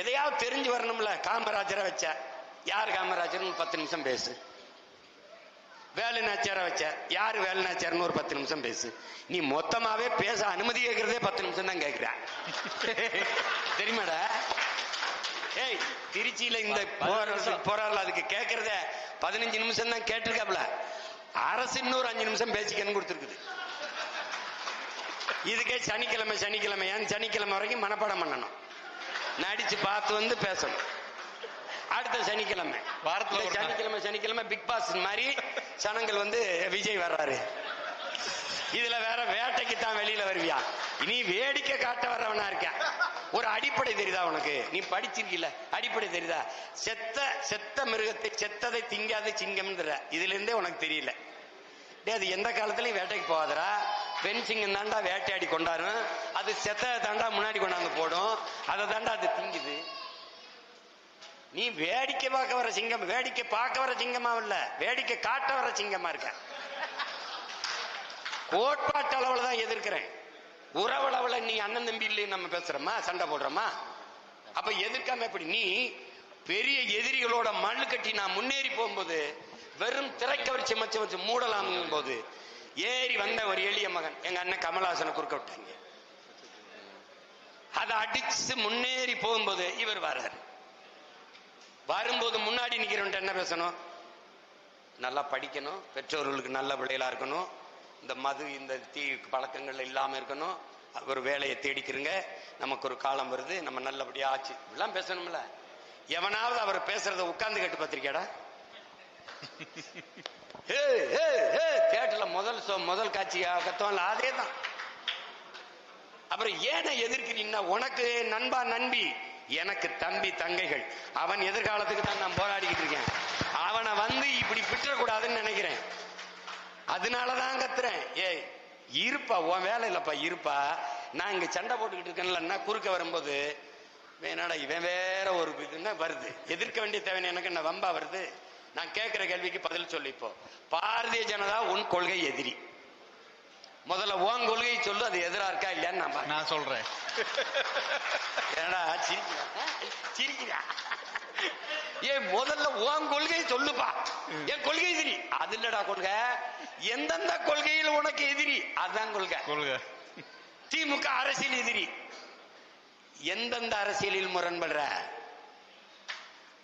எதையாவது தெரிஞ்சு வரணும்ல. காமராஜரை வச்ச. யார் காமராஜர்னு பத்து நிமிஷம் பேசு. வேலு நாச்சியாரை வச்ச. யார் வேலு நாச்சியார்னு ஒரு பத்து நிமிஷம் பேசு. நீ மொத்தமாவே பேச அனுமதி கேட்கறதே பத்து நிமிஷம் தான் கேட்கிற தெரியுமாடா? ஏய் திருச்சியில இந்த போராடல அதுக்கு கேட்கறத பதினஞ்சு நிமிஷம் தான் கேட்டிருக்காப்ல அரசு இன்னொரு அஞ்சு நிமிஷம் பேசிக்கன்னு கொடுத்துருக்குது. இதுக்கே சனிக்கிழமை சனிக்கிழமை. ஏன் சனிக்கிழமை வரைக்கும் மனப்பாடம் பண்ணணும். நடிச்சு பார்த்து வந்து பேசணும். அடுத்த சனிக்கிழமை. வாரத்துல. சனிக்கிழமை சனிக்கிழமை பிக் பாஸ் மாதிரி சனங்கள் வந்து விஜய் வர்றாரு. இதுல வேற வேட்டைக்கு தான் வெளியில வருவியா? நீ வேடிக்கை காட்ட வர்றவனா இருக்க ஒரு அடிப்படை தெரியுதா உனக்கு? நீ படிச்சிருக்கீல அடிப்படை தெரியுதா? செத்த செத்த மிருகத்தை செத்ததை திங்காத சிங்கம்ன்ற இதுல இருந்தே உனக்கு தெரியல. டேய் அது எந்த காலத்துலயும் வேட்டைக்கு போகாதடா. பெண் சிங்கம் தாண்டா வேட்டையாடி கொண்டாடும் அது செத்த தாண்டா முன்னாடி கொண்டாந்து போடும். அதை தாண்டா அது திங்குது. நீ வேடிக்கை பார்க்க வர சிங்கம் வேடிக்கை பார்க்க வர சிங்கமா இல்ல. வேடிக்கை காட்ட வர சிங்கமா இருக்க. கோட்பாட்டு அளவுல தான் எதிர்க்கிறேன். உறவளவுல நீ அண்ணன் தம்பி இல்லைன்னு நம்ம பேசுறோமா? சண்டை போடுறோமா? அப்ப எதிர்க்காம எப்படி? நீ பெரிய எதிரிகளோட மண்ணு கட்டி நான் முன்னேறி போகும்போது வெறும் திரைக்கவர் மச்ச வச்சு மூடலாம் போது ஏறி வந்த ஒரு எளிய மகன். எங்க அண்ணன் கமலஹாசனை குறுக்க விட்டாங்க. அதை அடிச்சு முன்னேறி போகும்போது இவர் வர்றாரு. வரும்போது முன்னாடி நிக்கிறவன்ட்ட என்ன பேசணும்? நல்லா படிக்கணும். பெற்றோர்களுக்கு நல்ல பிள்ளைகளா இருக்கணும். இந்த மது இந்த தீ பழக்கங்கள் இல்லாம இருக்கணும். ஒரு வேலையை தேடிக்கிறங்க நமக்கு ஒரு காலம் வருது. நம்ம நல்லபடியா ஆச்சு. இப்படிலாம் பேசணும்ல. எவனாவது அவர் பேசுறத உட்கார்ந்து கேட்டு பார்த்திருக்கியாடா? தேட்டர்ல முதல் show, முதல் காட்சி அதே தான் அப்புறம் ஏன எதிர்க்கிறீங்கன்னா உனக்கு நண்பா நண்பி எனக்கு தம்பி தங்கைகள். அவன் எதிர்காலத்துக்கு தான் நான் போராடிக்கிட்டு இருக்கேன். அவனை வந்து இப்படி விட்டுறக்கூடாதுன்னு நினைக்கிறேன். அதனாலதான் கத்துறேன். ஏய் இருப்பா உன் வேலை இல்லப்பா இருப்பா. நான் இங்க சண்டை போட்டுக்கிட்டு இருக்கேன்லன்னா குறுக்க வரும்போது என்னடா இவன் வேற ஒரு இதுன்னா வருது? எதிர்க்க வேண்டிய தேவை எனக்கு என்ன வம்பா வருது? நான் கேட்கிற கேள்விக்கு பதில் சொல்லு இப்போ. பாரதிய ஜனதா உன் கொள்கை எதிரி. முதல்ல உன் கொள்கையை சொல்லு அது எதிரா இருக்கா இல்லையான்னு நான். நான் சொல்றேன். என்னடா சிரிக்கிறா? சிரிக்கிறா? ஏன் முதல்ல உன் கொள்கை சொல்லுப்பா. என் கொள்கை எதிரி. அது இல்லடா கொள்கை. எந்தெந்த கொள்கையில் உனக்கு எதிரி? அதுதான் கொள்கை. கொள்க. திமுக அரசியல் எதிரி. எந்தெந்த அரசியலில் முரண்படுற?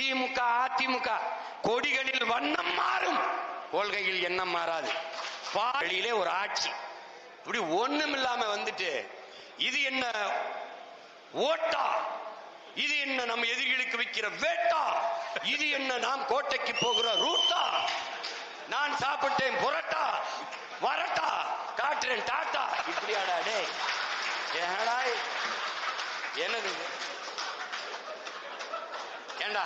திமுக அதிமுக கொடிகளில் வண்ணம் மாறும். கொள்கையில் எண்ணம் மாறாது. பாலியிலே ஒரு ஆட்சி. இப்படி ஒண்ணும் இல்லாம வந்துட்டு இது என்ன ஓட்டா? இது என்ன நம்ம எதிரிகளுக்கு வைக்கிற வேட்டா? இது என்ன நாம் கோட்டைக்கு போகிற ரூட்டா? நான் சாப்பிட்டேன் புரட்டா? வரட்டா? காட்டுறேன் டாட்டா? இப்படியாடா டே ஏடா என்னது ஏண்டா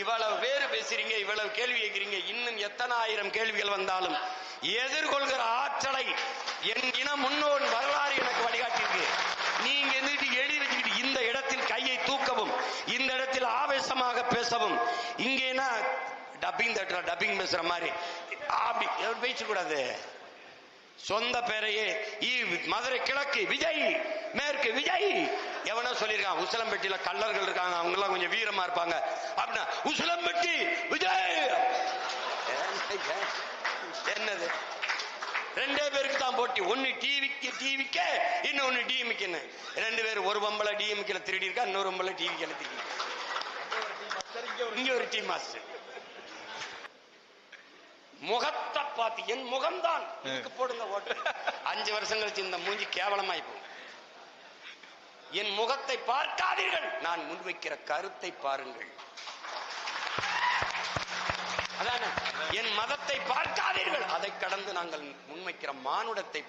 இவ்வளவு பேர் பேசுறீங்க இவ்வளவு கேள்வி கேட்கிறீங்க இன்னும் எத்தனை ஆயிரம் கேள்விகள் வந்தாலும் எதிர்கொள்கிற ஆற்றலை என் இன முன்னோன் வரலாறு எனக்கு வழிகாட்டியிருக்கு. நீங்க எந்திரிட்டு எழுதி வச்சுக்கிட்டு இந்த இடத்தில் கையை தூக்கவும் இந்த இடத்தில் ஆவேசமாக பேசவும் இங்கேனா டப்பிங் தட்டுற டப்பிங் பேசுற மாதிரி. அப்படி எப்படி பேசக்கூடாது. சொந்த பேரையே ஈ- மதுரை கிழக்கு விஜய் மேற்கு விஜய். எவனோ சொல்லியிருக்கான் உசிலம்பட்டியில கல்லர்கள் இருக்காங்க அவங்க எல்லாம் கொஞ்சம் வீரமா இருப்பாங்க. அப்படின்னா உசிலம்பட்டி விஜய். என்னது? ரெண்டே பேருக்கு தான் போட்டி. ஒன்னு டிவிக்கு டிவிக்கு இன்னொன்னு டிஎம்கின்னு ரெண்டு பேர் ஒரு பொம்பளை டிஎம்கில திருடி இருக்கா இன்னொரு பொம்பளை டிவிக்கேல திருடி இங்க ஒரு டீம் மாஸ்டர். முகத்தை பார்த்து என் முகம்தான். இதுக்கு போடுங்க ஓட்டு. அஞ்சு வருஷம் கழிச்சு இந்த மூஞ்சி கேவலமாய் போகும் என் முகத்தை பார்க்காதீர்கள். நான் முன்வைக்கிற கருத்தை பாருங்கள். அதானே? என் மதத்தை பார்க்காதீர்கள். அதை கடந்து நாங்கள் முன்வைக்கிற மானுடத்தை